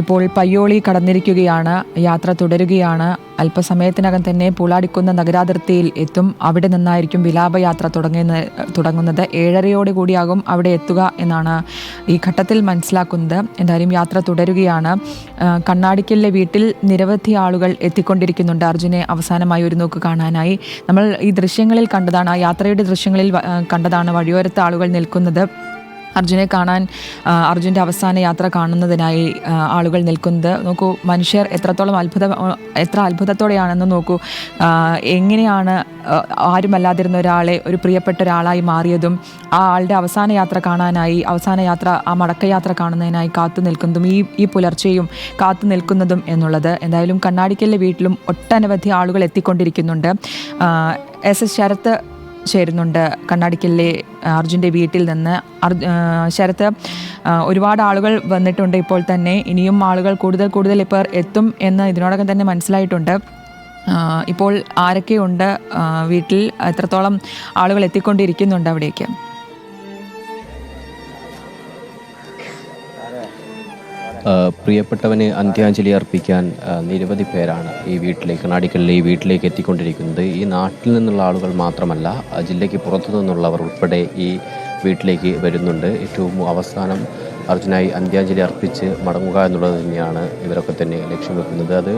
ഇപ്പോൾ പയ്യോളി കടന്നിരിക്കുകയാണ് യാത്ര തുടരുകയാണ്. അല്പസമയത്തിനകം തന്നെ പൂളാടിക്കുന്ന നഗരാതിർത്തിയിൽ എത്തും. അവിടെ നിന്നായിരിക്കും വിലാപയാത്ര തുടങ്ങുന്ന തുടങ്ങുന്നത്. ഏഴരയോട് കൂടിയാകും അവിടെ എത്തുക എന്നാണ് ഈ ഘട്ടത്തിൽ മനസ്സിലാക്കുന്നത്. എന്തായാലും യാത്ര തുടരുകയാണ്. കണ്ണാടിക്കലിലെ വീട്ടിൽ നിരവധി ആളുകൾ എത്തിക്കൊണ്ടിരിക്കുന്നുണ്ട്. അർജുനെ അവസാനമായി ഒരു നോക്ക് കാണാനായി. നമ്മൾ ഈ ദൃശ്യങ്ങളിൽ കണ്ടതാണ് യാത്രയുടെ ദൃശ്യങ്ങളിൽ കണ്ടതാണ് വഴിയോരത്ത് ആളുകൾ നിൽക്കുന്നത്. അർജുനെ കാണാൻ അർജുന്റെ അവസാന യാത്ര കാണുന്നതിനായി ആളുകൾ നിൽക്കുന്നത്. നോക്കൂ മനുഷ്യർ എത്രത്തോളം അത്ഭുത എത്ര അത്ഭുതത്തോടെയാണെന്ന് നോക്കൂ. എങ്ങനെയാണ് ആരുമല്ലാതിരുന്ന ഒരാളെ ഒരു പ്രിയപ്പെട്ട ഒരാളായി മാറിയതും ആ ആളുടെ അവസാന യാത്ര കാണാനായി അവസാന യാത്ര ആ മടക്കയാത്ര കാണുന്നതിനായി കാത്തു നിൽക്കുന്നതും ഈ ഈ പുലർച്ചെയും കാത്തു നിൽക്കുന്നതും എന്നുള്ളത്. എന്തായാലും കണ്ണാടിക്കലിലെ വീട്ടിലും ഒട്ടനവധി ആളുകൾ എത്തിക്കൊണ്ടിരിക്കുന്നുണ്ട്. എസ് എസ് ശരത്ത് ചേരുന്നുണ്ട്. കണ്ണാടിക്കലിലെ അർജുന്റെ വീട്ടിൽ നിന്ന്. ശരത്ത് ഒരുപാട് ആളുകൾ വന്നിട്ടുണ്ട് ഇപ്പോൾ തന്നെ. ഇനിയും ആളുകൾ കൂടുതൽ കൂടുതൽ ഇപ്പോൾ എത്തും എന്ന് ഇതിനോടകം തന്നെ മനസ്സിലായിട്ടുണ്ട്. ഇപ്പോൾ ആരൊക്കെയുണ്ട് വീട്ടിൽ? എത്രത്തോളം ആളുകൾ എത്തിക്കൊണ്ടിരിക്കുന്നുണ്ട് അവിടേക്ക്? പ്രിയപ്പെട്ടവന് അന്ത്യാഞ്ജലി അർപ്പിക്കാൻ നിരവധി പേരാണ് ഈ വീട്ടിലേക്ക് കണ്ണാടിക്കലിലെ ഈ വീട്ടിലേക്ക് എത്തിക്കൊണ്ടിരിക്കുന്നത്. ഈ നാട്ടിൽ നിന്നുള്ള ആളുകൾ മാത്രമല്ല ജില്ലയ്ക്ക് പുറത്തു നിന്നുള്ളവർ ഉൾപ്പെടെ ഈ വീട്ടിലേക്ക് വരുന്നുണ്ട്. ഏറ്റവും അവസാനം അർജുനായി അന്ത്യാഞ്ജലി അർപ്പിച്ച് മടങ്ങുക എന്നുള്ളത് തന്നെയാണ് ഇവരൊക്കെ തന്നെ ലക്ഷ്യം വെക്കുന്നത്. അത്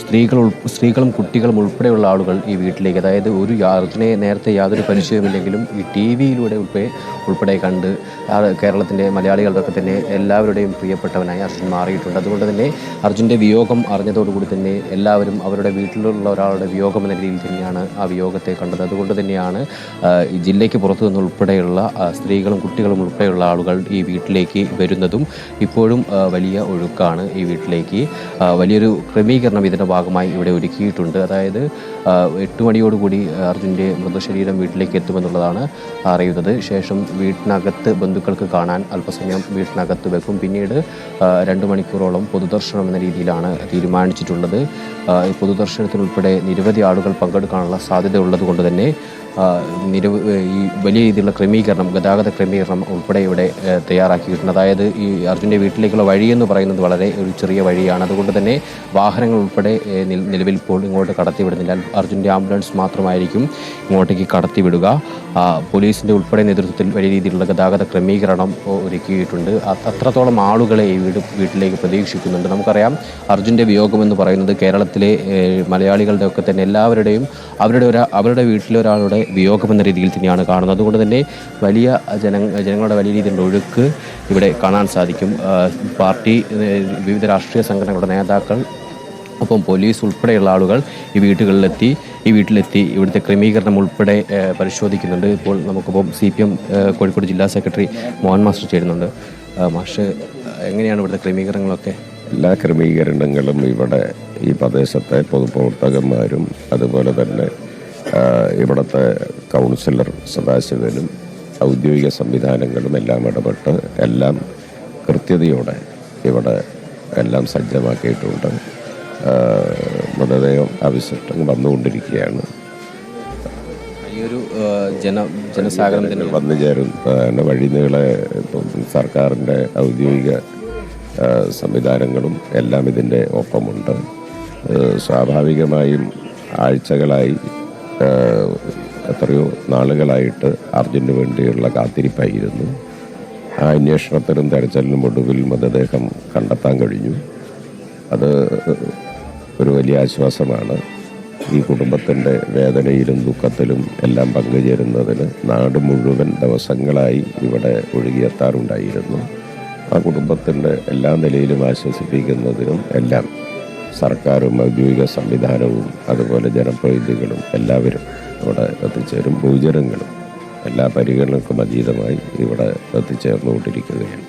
സ്ത്രീകൾ സ്ത്രീകളും കുട്ടികളും ഉൾപ്പെടെയുള്ള ആളുകൾ ഈ വീട്ടിലേക്ക് അതായത് ഒരു അർജുനെ നേരത്തെ യാതൊരു പരിചയമില്ലെങ്കിലും ഈ ടി വിയിലൂടെ ഉൾപ്പെടെ ഉൾപ്പെടെ കണ്ട് കേരളത്തിന്റെ മലയാളികളുടെയൊക്കെ തന്നെ എല്ലാവരുടെയും പ്രിയപ്പെട്ടവനായി അർജുൻ മാറിയിട്ടുണ്ട്. അതുകൊണ്ട് തന്നെ അർജുന്റെ വിയോഗം അറിഞ്ഞതോടുകൂടി തന്നെ എല്ലാവരും അവരുടെ വീട്ടിലുള്ള ഒരാളുടെ വിയോഗം എന്ന രീതിയിൽ തന്നെയാണ് ആ വിയോഗത്തെ കണ്ടത്. അതുകൊണ്ട് തന്നെയാണ് ജില്ലയ്ക്ക് പുറത്തു നിന്നുൾപ്പെടെയുള്ള ആ, സ്ത്രീകളും കുട്ടികളും ഉൾപ്പെടെയുള്ള ആളുകൾ ഈ വീട്ടിലേക്ക് വരുന്നതും ഇപ്പോഴും വലിയ ഒഴുക്കാണ് ഈ വീട്ടിലേക്ക്. വലിയൊരു ക്രമീകരണം ഇതിന്റെ ഭാഗമായി ഇവിടെ ഒരുക്കിയിട്ടുണ്ട്. അതായത് എട്ട് മണിയോടുകൂടി അർജുന്റെ മൃതശരീരം വീട്ടിലേക്ക് എത്തുമെന്നുള്ളതാണ് അറിയുന്നത്. ശേഷം വീട്ടിനകത്ത് ബന്ധുക്കൾക്ക് കാണാൻ അല്പസമയം വീട്ടിനകത്ത് വെക്കും. പിന്നീട് രണ്ട് മണിക്കൂറോളം പൊതുദർശനം എന്ന രീതിയിലാണ് തീരുമാനിച്ചിട്ടുള്ളത്. പൊതുദർശനത്തിനുൾപ്പെടെ നിരവധി ആളുകൾ പങ്കെടുക്കാനുള്ള സാധ്യത ഉള്ളതുകൊണ്ട് തന്നെ നിരവ ഈ വലിയ രീതിയിലുള്ള ക്രമീകരണം ഗതാഗത ക്രമീകരണം ഉൾപ്പെടെ ഇവിടെ തയ്യാറാക്കിയിട്ടുണ്ട്. അതായത് ഈ അർജുന്റെ വീട്ടിലേക്കുള്ള വഴി എന്ന് പറയുന്നത് വളരെ ഒരു ചെറിയ വഴിയാണ്. അതുകൊണ്ട് തന്നെ വാഹനങ്ങൾ ഉൾപ്പെടെ നിലവിൽ ഇപ്പോൾ ഇങ്ങോട്ട് കടത്തിവിടുന്നില്ല. അർജുന്റെ ആംബുലൻസ് മാത്രമായിരിക്കും ഇങ്ങോട്ടേക്ക് കടത്തിവിടുക. പോലീസിന്റെ ഉൾപ്പെടെ നേതൃത്വത്തിൽ വലിയ രീതിയിലുള്ള ഗതാഗത ക്രമീകരണം ഒരുക്കിയിട്ടുണ്ട്. അത്രത്തോളം ആളുകളെ ഈ വീട് വീട്ടിലേക്ക് പ്രതീക്ഷിക്കുന്നുണ്ട്. നമുക്കറിയാം അർജുന്റെ വിയോഗം എന്ന് പറയുന്നത് കേരളത്തിലെ മലയാളികളുടെ ഒക്കെ തന്നെ എല്ലാവരുടെയും അവരുടെ ഒരു അവരുടെ വീട്ടിലെ ഒരാളുടെ വിയോഗം എന്ന രീതിയിൽ തന്നെയാണ് കാണുന്നത്. അതുകൊണ്ട് തന്നെ വലിയ ജന ജനങ്ങളുടെ വലിയ രീതിയിലുള്ള ഒഴുക്ക് ഇവിടെ കാണാൻ സാധിക്കും. പാർട്ടി വിവിധ രാഷ്ട്രീയ സംഘടനകളുടെ നേതാക്കൾ ഒപ്പം പോലീസ് ഉൾപ്പെടെയുള്ള ആളുകൾ ഈ വീടുകളിലെത്തി ഈ വീട്ടിലെത്തി ഇവിടുത്തെ ക്രമീകരണം ഉൾപ്പെടെ പരിശോധിക്കുന്നുണ്ട്. ഇപ്പോൾ നമുക്കിപ്പം സി പി എം കോഴിക്കോട് ജില്ലാ സെക്രട്ടറി മോഹൻ മാസ്റ്റർ ചേരുന്നുണ്ട്. മാഷ് എങ്ങനെയാണ് ഇവിടുത്തെ ക്രമീകരണങ്ങളൊക്കെ? എല്ലാ ക്രമീകരണങ്ങളും ഇവിടെ ഈ പ്രദേശത്തെ പൊതുപ്രവർത്തകന്മാരും അതുപോലെ തന്നെ ഇവിടുത്തെ കൗൺസിലർ സദാശിവനും ഔദ്യോഗിക സംവിധാനങ്ങളും എല്ലാം ഇടപെട്ട് എല്ലാം കൃത്യതയോടെ ഇവിടെ എല്ലാം സജ്ജമാക്കിയിട്ടുണ്ട്. മൃതദേഹം അവശിഷ്ടം വന്നുകൊണ്ടിരിക്കുകയാണ്. ആ, ജന ജനസാഗരം തന്നെ വന്നു ചേരും വഴിനീളെ ഇപ്പം സർക്കാരിന്റെ ഔദ്യോഗിക സംവിധാനങ്ങളും എല്ലാം ഇതിന്റെ ഒപ്പമുണ്ട്. സ്വാഭാവികമായും ആഴ്ചകളായി എത്രയോ നാളുകളായിട്ട് അർജുന് വേണ്ടിയുള്ള കാത്തിരിപ്പായിരുന്നു. ആ അന്വേഷണത്തിനും തെരച്ചിലിനും ഒടുവിൽ മൃതദേഹം കണ്ടെത്താൻ കഴിഞ്ഞു. അത് ഒരു വലിയ ആശ്വാസമാണ്. ഈ കുടുംബത്തിന്റെ വേദനയിലും ദുഃഖത്തിലും എല്ലാം പങ്കുചേരുന്നതിന് നാട് മുഴുവൻ ദിവസങ്ങളായി ഇവിടെ ഒഴുകിയെത്താറുണ്ടായിരുന്നു. ആ കുടുംബത്തിന്റെ എല്ലാ നിലയിലും ആശ്വസിപ്പിക്കുന്നതിനും എല്ലാം സർക്കാരും ഔദ്യോഗിക സംവിധാനവും അതുപോലെ ജനപ്രതിനിധികളും എല്ലാവരും ഇവിടെ എത്തിച്ചേരും. ഭൂചരങ്ങളും എല്ലാ പരിഗണനക്കും അതീതമായി ഇവിടെ എത്തിച്ചേർന്നുകൊണ്ടിരിക്കുകയാണ്.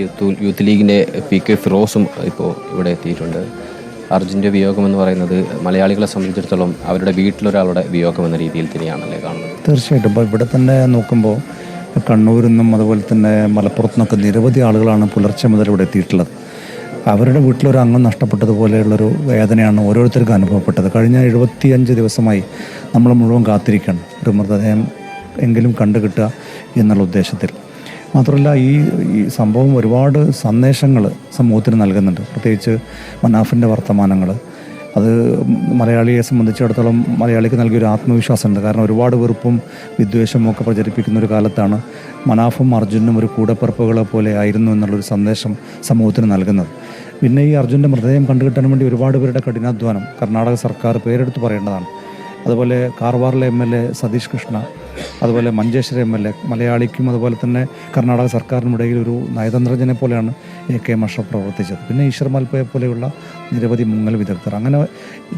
യൂത്ത് യൂത്ത് ലീഗിന്റെ പി കെ ഫിറോസും ഇപ്പോൾ ഇവിടെ എത്തിയിട്ടുണ്ട്. അർജുന്റെ വിയോഗം എന്ന് പറയുന്നത് മലയാളികളെ സംബന്ധിച്ചിടത്തോളം അവരുടെ വീട്ടിലൊരാളുടെ വിയോഗം എന്ന രീതിയിൽ തന്നെയാണല്ലേ കാണുന്നത്? തീർച്ചയായിട്ടും. ഇപ്പോൾ ഇവിടെ തന്നെ നോക്കുമ്പോൾ കണ്ണൂരിൽ നിന്നും അതുപോലെ തന്നെ മലപ്പുറത്തു നിന്നൊക്കെ നിരവധി ആളുകളാണ് പുലർച്ചെ മുതൽ ഇവിടെ എത്തിയിട്ടുള്ളത്. അവരുടെ വീട്ടിലൊരു അംഗം നഷ്ടപ്പെട്ടതുപോലെയുള്ളൊരു വേദനയാണ് ഓരോരുത്തർക്കും അനുഭവപ്പെട്ടത്. കഴിഞ്ഞ എഴുപത്തിയഞ്ച് ദിവസമായി നമ്മൾ മുഴുവൻ കാത്തിരിക്കണം ഒരു മൃതദേഹം എങ്കിലും കണ്ടു കിട്ടുക എന്നുള്ള ഉദ്ദേശത്തിൽ. മാത്രമല്ല ഈ ഈ സംഭവം ഒരുപാട് സന്ദേശങ്ങൾ സമൂഹത്തിന് നൽകുന്നുണ്ട്. പ്രത്യേകിച്ച് മനാഫിന്റെ വർത്തമാനങ്ങൾ അത് മലയാളിയെ സംബന്ധിച്ചിടത്തോളം മലയാളിക്ക് നൽകിയൊരു ആത്മവിശ്വാസമുണ്ട്. കാരണം ഒരുപാട് വെറുപ്പും വിദ്വേഷവും ഒക്കെ പ്രചരിപ്പിക്കുന്ന ഒരു കാലത്താണ് മനാഫും അർജുനും ഒരു കൂടപ്പിറപ്പുകളെ പോലെ ആയിരുന്നു എന്നുള്ളൊരു സന്ദേശം സമൂഹത്തിന് നൽകുന്നത്. പിന്നെ ഈ അർജുന്റെ മൃതദേഹം കണ്ടുകിട്ടാൻ വേണ്ടി ഒരുപാട് പേരുടെ കഠിനാധ്വാനം കർണാടക സർക്കാർ പേരെടുത്ത് പറയേണ്ടതാണ്. അതുപോലെ കാർവാറിലെ M L A Satish Krishna അതുപോലെ മഞ്ചേശ്വരം എം എൽ എ മലയാളിക്കും അതുപോലെ തന്നെ കർണാടക സർക്കാരിനും ഇടയിൽ ഒരു നയതന്ത്രജ്ഞനെ പോലെയാണ് എ കെ മഷ പ്രവർത്തിച്ചത്. പിന്നെ ഈശ്വർ മൽപ്പയെ പോലെയുള്ള നിരവധി മുങ്ങൽ വിദഗ്ധർ. അങ്ങനെ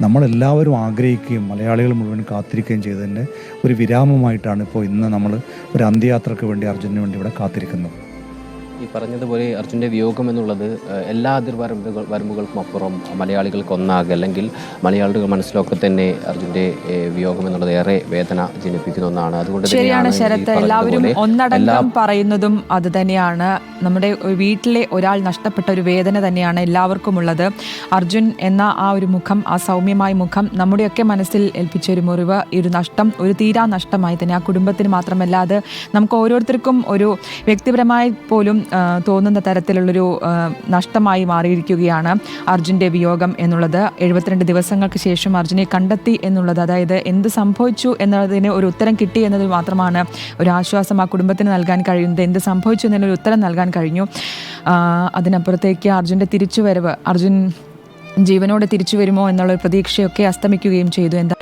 നമ്മളെല്ലാവരും ആഗ്രഹിക്കുകയും മലയാളികൾ മുഴുവൻ കാത്തിരിക്കുകയും ചെയ്തതിന്റെ ഒരു വിരാമമായിട്ടാണ് ഇപ്പോൾ ഇന്ന് നമ്മൾ ഒരു അന്ത്യയാത്രയ്ക്ക് വേണ്ടി അർജുനന് വേണ്ടി ഇവിടെ കാത്തിരിക്കുന്നത്. ഈ പറഞ്ഞതുപോലെ അർജുന്റെ വിയോഗം എന്നുള്ളത് എല്ലാ അതിർവരമ്പുകൾ വരമ്പുകൾക്കും അപ്പുറം മലയാളികൾക്ക് ഒന്നാകെ അല്ലെങ്കിൽ മലയാളികൾ മനസ്സിലൊക്കെ തന്നെ അർജുന്റെ വിയോഗം എന്നുള്ളത് ഏറെ വേദന ജനിപ്പിക്കുന്ന ഒന്നാണ്. അതുകൊണ്ട് ശരിയാണ് ശരത്ത് എല്ലാവരും ഒന്നടങ്കം പറയുന്നതും അത് തന്നെയാണ്. നമ്മുടെ വീട്ടിലെ ഒരാൾ നഷ്ടപ്പെട്ട ഒരു വേദന തന്നെയാണ് എല്ലാവർക്കും ഉള്ളത് അർജുൻ എന്ന ആ ഒരു മുഖം ആ സൗമ്യമായ മുഖം നമ്മുടെയൊക്കെ മനസ്സിൽ ഏൽപ്പിച്ച ഒരു മുറിവ് ഈ ഒരു നഷ്ടം ഒരു തീരാ നഷ്ടമായി തന്നെ ആ കുടുംബത്തിന് മാത്രമല്ല അത് നമുക്ക് ഓരോരുത്തർക്കും ഒരു വ്യക്തിപരമായി പോലും തോന്നുന്ന തരത്തിലുള്ളൊരു നഷ്ടമായി മാറിയിരിക്കുകയാണ് അർജുന്റെ വിയോഗം എന്നുള്ളത്. എഴുപത്തിരണ്ട് ദിവസങ്ങൾക്ക് ശേഷം അർജുനെ കണ്ടെത്തി എന്നുള്ളത്. അതായത് എന്ത് സംഭവിച്ചു എന്നതിന് ഒരു ഉത്തരം കിട്ടി എന്നത് മാത്രമാണ് ഒരു ആശ്വാസം ആ കുടുംബത്തിന് നൽകാൻ കഴിയുന്നത്. എന്ത് സംഭവിച്ചു എന്നതിനൊരു ഉത്തരം നൽകാൻ കഴിഞ്ഞു. അതിനപ്പുറത്തേക്ക് അർജുന്റെ തിരിച്ചുവരവ് അർജുൻ ജീവനോടെ തിരിച്ചു വരുമോ എന്നുള്ള പ്രതീക്ഷയൊക്കെ അസ്തമിക്കുകയും ചെയ്തു. എന്താ